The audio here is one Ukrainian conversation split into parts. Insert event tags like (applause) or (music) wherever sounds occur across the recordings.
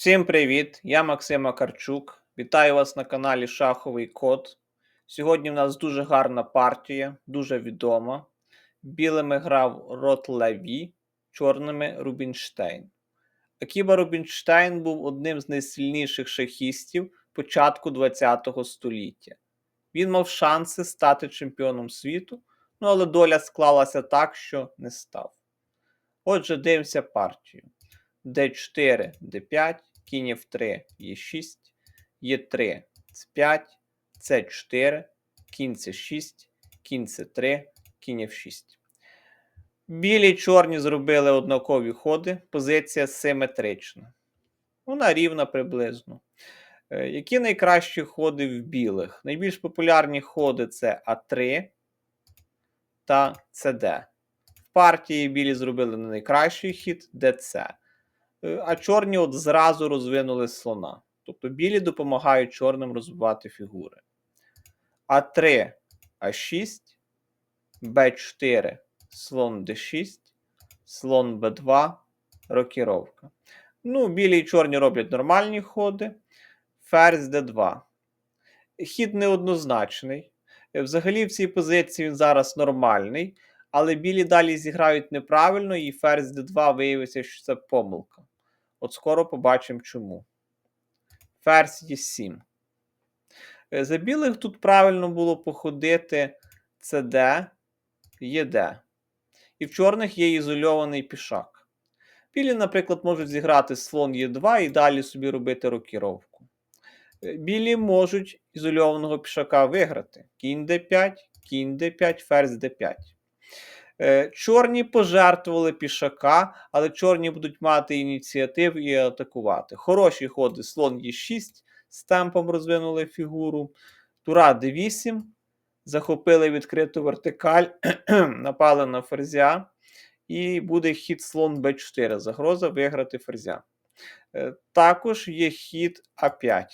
Всім привіт! Я Максим Макарчук. Вітаю вас на каналі Шаховий Код. Сьогодні в нас дуже гарна партія, дуже відома. Білими грав Рот Леві, чорними Рубінштейн. Акіба Рубінштейн був одним з найсильніших шахістів початку ХХ століття. Він мав шанси стати чемпіоном світу, ну але доля склалася так, що не став. Отже, дивимося партію. d4, d5, кінь f3, e6, e3, c5, c4, кінь c6, кінь c3, кінь f6. Білі чорні зробили однакові ходи, позиція симетрична. Вона рівна приблизно. Е, Які найкращі ходи в білих? Найбільш популярні ходи це А3 та ЦД. В партії білі зробили найкращий хід ДЦ. Е, А чорні от зразу розвинули слона. Тобто білі допомагають чорним розвивати фігури. А3, А6, Б4, слон Д6, слон Б2, рокіровка. Ну, білі і чорні роблять нормальні ходи. Ферзь Д2. Хід неоднозначний. Е, Взагалі, в цій позиції він зараз нормальний, але білі далі зіграють неправильно, і ферзь Д2 виявиться, що це помилка. От скоро побачимо чому. Ферзь Е7. Е, За білих тут правильно було походити ЦД, ЄД. І в чорних є ізольований пішак. Білі, наприклад, можуть зіграти слон Е2 і далі собі робити рокіровку. Е, Білі можуть ізольованого пішака виграти. Кінь d5, кінь d5, ферзь d5. Е, Чорні пожертвували пішака, але чорні будуть мати ініціатив і атакувати. Хороші ходи слон Е6 з темпом розвинули фігуру. Тура d8. Захопили відкриту вертикаль, (clears throat) напали на ферзя. І буде хід слон b4. Загроза виграти ферзя. Е, Також є хід А5.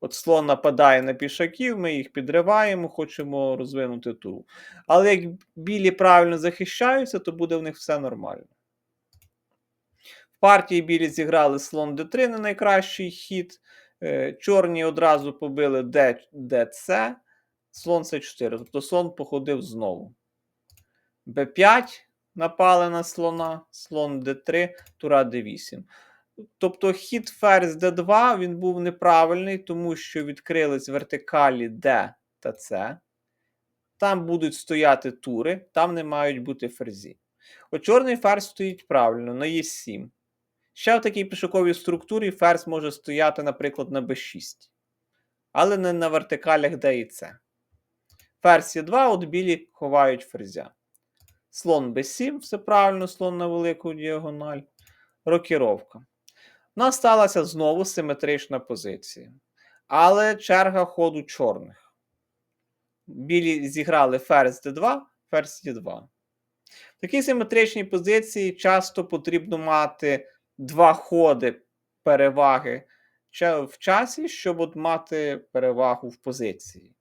От слон нападає на пішаків, ми їх підриваємо, хочемо розвинути туру. Але як білі правильно захищаються, то буде в них все нормально. В партії білі зіграли слон d3 не найкращий хід. Е, Чорні одразу побили D, DC, слон c4. Тобто слон походив знову. b5 напали на слона, слон d3, тура d8. Тобто хід ферзь d2 він був неправильний, тому що відкрились вертикалі D та C. Там будуть стояти тури, там не мають бути ферзі. От чорний ферзь стоїть правильно, на Е7. Ще в такій пішоковій структурі ферзь може стояти, наприклад, на b6. Але не на вертикалях D і C. Ферзь Е2, от білі ховають ферзя. Слон b7, все правильно, слон на велику діагональ. Рокіровка. У нас сталася знову симетрична позиція. Але черга ходу чорних. Білі зіграли ферзь d2, ферзь d2. В такій симетричній позиції часто потрібно мати два ходи переваги в часі, щоб от мати перевагу в позиції.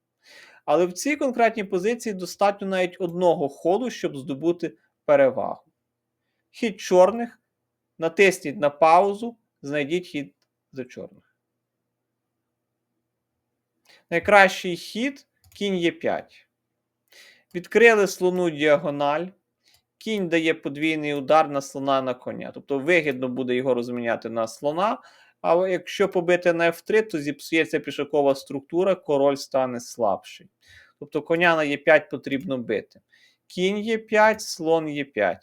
Але в цій конкретній позиції достатньо навіть одного ходу, щоб здобути перевагу. Хід чорних. Натисніть на паузу, знайдіть хід за чорних. Найкращий хід кінь Е5. Відкрили слону діагональ. Кінь дає подвійний удар на слона на коня. Тобто вигідно буде його розміняти на слона. А якщо побити на F3, то зіпсується пішакова структура, король стане слабший. Тобто коня на Е5 потрібно бити. Кінь Е5, слон Е5.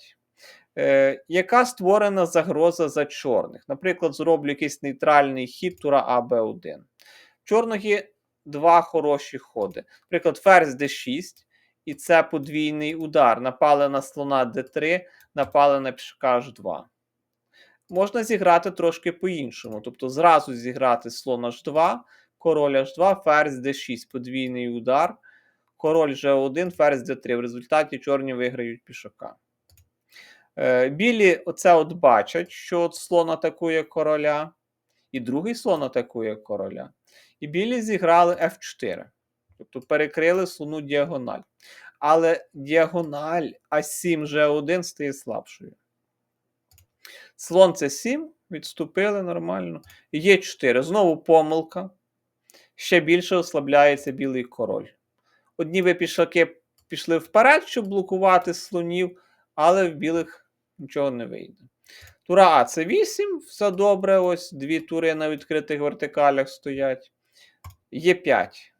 Е, яка створена загроза за чорних? Наприклад, зроблю якийсь нейтральний хід тура А, Б1. Чорних є два хороші ходи. Наприклад, ферзь d6, і це подвійний удар. Напали на слона d3, напали на пішака h2. Можна зіграти трошки по-іншому. Тобто зразу зіграти слон h2, король h2, ферзь d6, подвійний удар, король g1, ферзь d3. В результаті чорні виграють пішака. Е, Білі оце от бачать, що от слон атакує короля, і другий слон атакує короля. І білі зіграли F4. Тобто перекрили слону діагональ. Але діагональ А7 G1 стає слабшою. Слон c 7 відступили нормально. Є 4. Знову помилка. Ще більше ослабляється білий король. Одні ви пішаки пішли вперед, щоб блокувати слонів, але в білих нічого не вийде. Тура А це 8, все добре. Ось дві тури на відкритих вертикалях стоять. Є 5.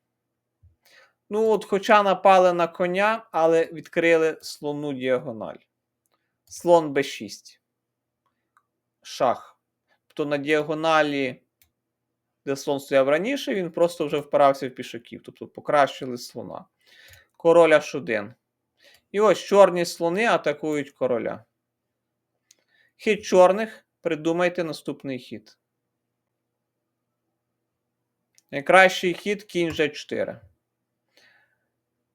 Ну, от, хоча напали на коня, але відкрили слону діагональ. Слон Б6. Шах. Тобто на діагоналі, де слон стояв раніше, він просто вже впирався в пішаків. Тобто покращили слона. Король H1. І ось чорні слони атакують короля. Хід чорних. Придумайте наступний хід. Найкращий хід кінь G4.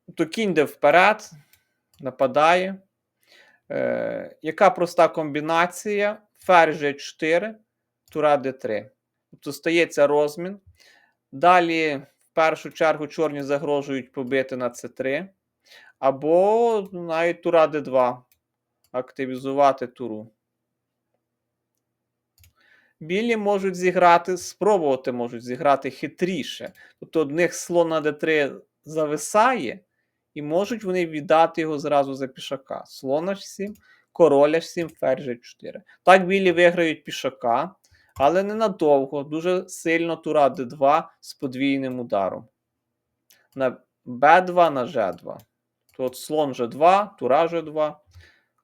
Тобто кінь йде вперед, нападає. Е, Яка проста комбінація? Ферзь G4, тура D3. Тобто стається розмін. Далі, в першу чергу, чорні загрожують побити на C3. Або навіть тура D2. Активізувати туру. Білі можуть зіграти, спробувати можуть зіграти хитріше. Тобто одних слон на d3 зависає, і можуть вони віддати його зразу за пішака. Слон h7, король h7, ферзь h4. Так білі виграють пішака, але ненадовго, дуже сильно тура d2 з подвійним ударом. На b2 на g2. Тут слон g2, тура g2.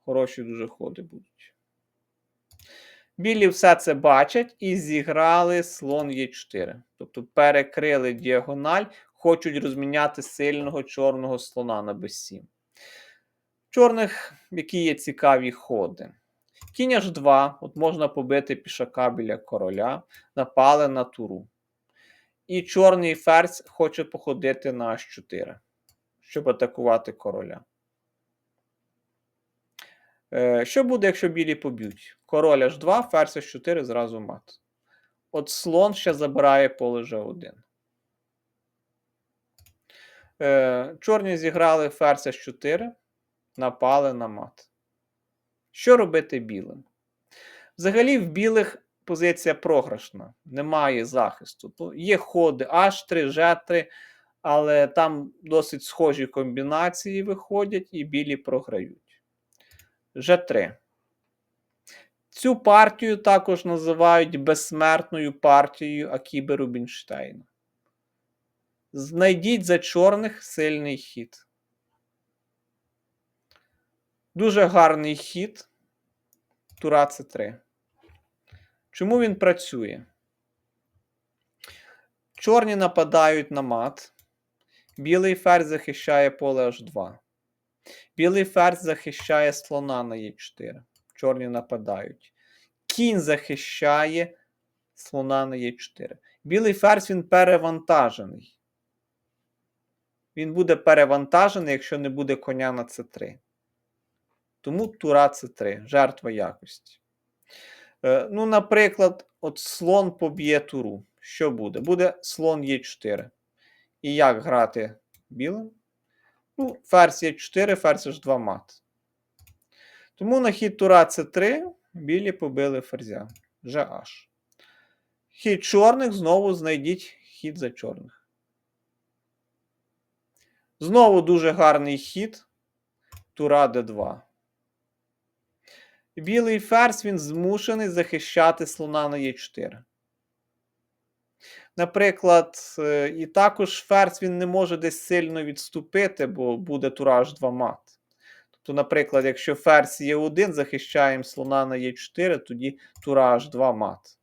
Хороші дуже ходи будуть. Білі все це бачать і зіграли слон Е4. Тобто перекрили діагональ, хочуть розміняти сильного чорного слона на b7. Чорних, які є цікаві ходи. Кінь H2, от можна побити пішака біля короля, напали на туру. І чорний ферзь хоче походити на H4, щоб атакувати короля. Е, Що буде, якщо білі поб'ють? Король H2, ферзь H4, зразу мат. От слон ще забирає поле G1. Е, Чорні зіграли ферзь H4, напали на мат. Що робити білим? Взагалі, в білих позиція програшна, немає захисту. Є ходи H3, G3, але там досить схожі комбінації виходять, і білі програють. G3. Цю партію також називають безсмертною партією Акіби Рубінштейна. Знайдіть за чорних сильний хід. Дуже гарний хід. Тура С3. Чому він працює? Чорні нападають на мат. Білий ферзь захищає поле H2. Білий ферзь захищає слона на Е4. Чорні нападають. Кінь захищає слона на Е4. Білий ферзь він перевантажений. Він буде перевантажений, якщо не буде коня на С3. Тому тура С3, жертва якості. Е, ну, наприклад, от слон поб'є туру. Що буде? Буде слон Е4. І як грати білим? Ну, ферзь Е4, ферзь H2 мат. Тому на хід тура С3 білі побили ферзя. GH. Хід чорних знову знайдіть хід за чорних. Знову дуже гарний хід. Тура Д2. Білий ферзь він змушений захищати слона на Е4. Наприклад, е, і також ферзь він не може десь сильно відступити, бо буде тура H2 мат. Тобто, наприклад, якщо ферзь Е1, захищаємо слона на Е4, тоді тура H2 мат.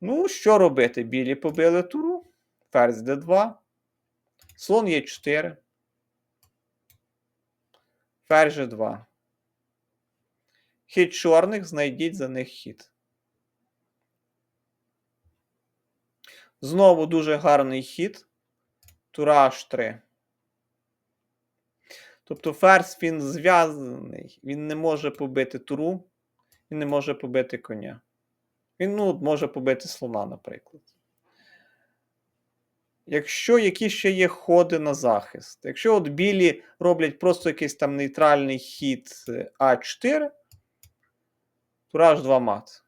Ну, що робити? Білі побили туру. Ферзь d2. Слон Е4. Ферзь G2. Хід чорних, знайдіть за них хід. Знову дуже гарний хід. Тура H3. Тобто ферзь він зв'язаний, він не може побити туру, він не може побити коня. Він ну, може побити слона, наприклад. Якщо які ще є ходи на захист, якщо от білі роблять просто якийсь там нейтральний хід А4, Тураж 2 мат.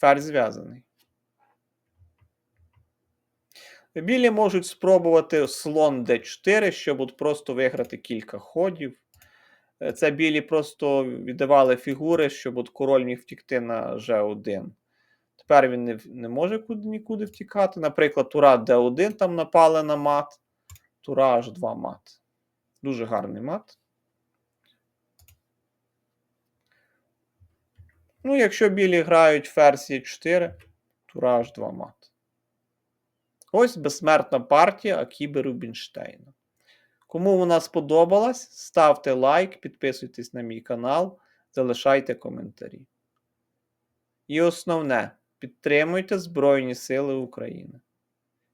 Ферзь зв'язаний. Білі можуть спробувати слон d4, щоб от просто виграти кілька ходів. Е, Це білі просто віддавали фігури, щоб от король міг втікти на g1. Тепер він не, не може куди, нікуди втікати. Наприклад, тура d1 там напали на мат. Тура h2 мат. Дуже гарний мат. Ну, якщо білі грають ферзь e4, тура h2 мат. Ось безсмертна партія Акіби Рубінштейна. Кому вона сподобалась, ставте лайк, підписуйтесь на мій канал, залишайте коментарі. І основне, підтримуйте Збройні Сили України.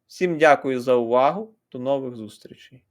Всім дякую за увагу. До нових зустрічей!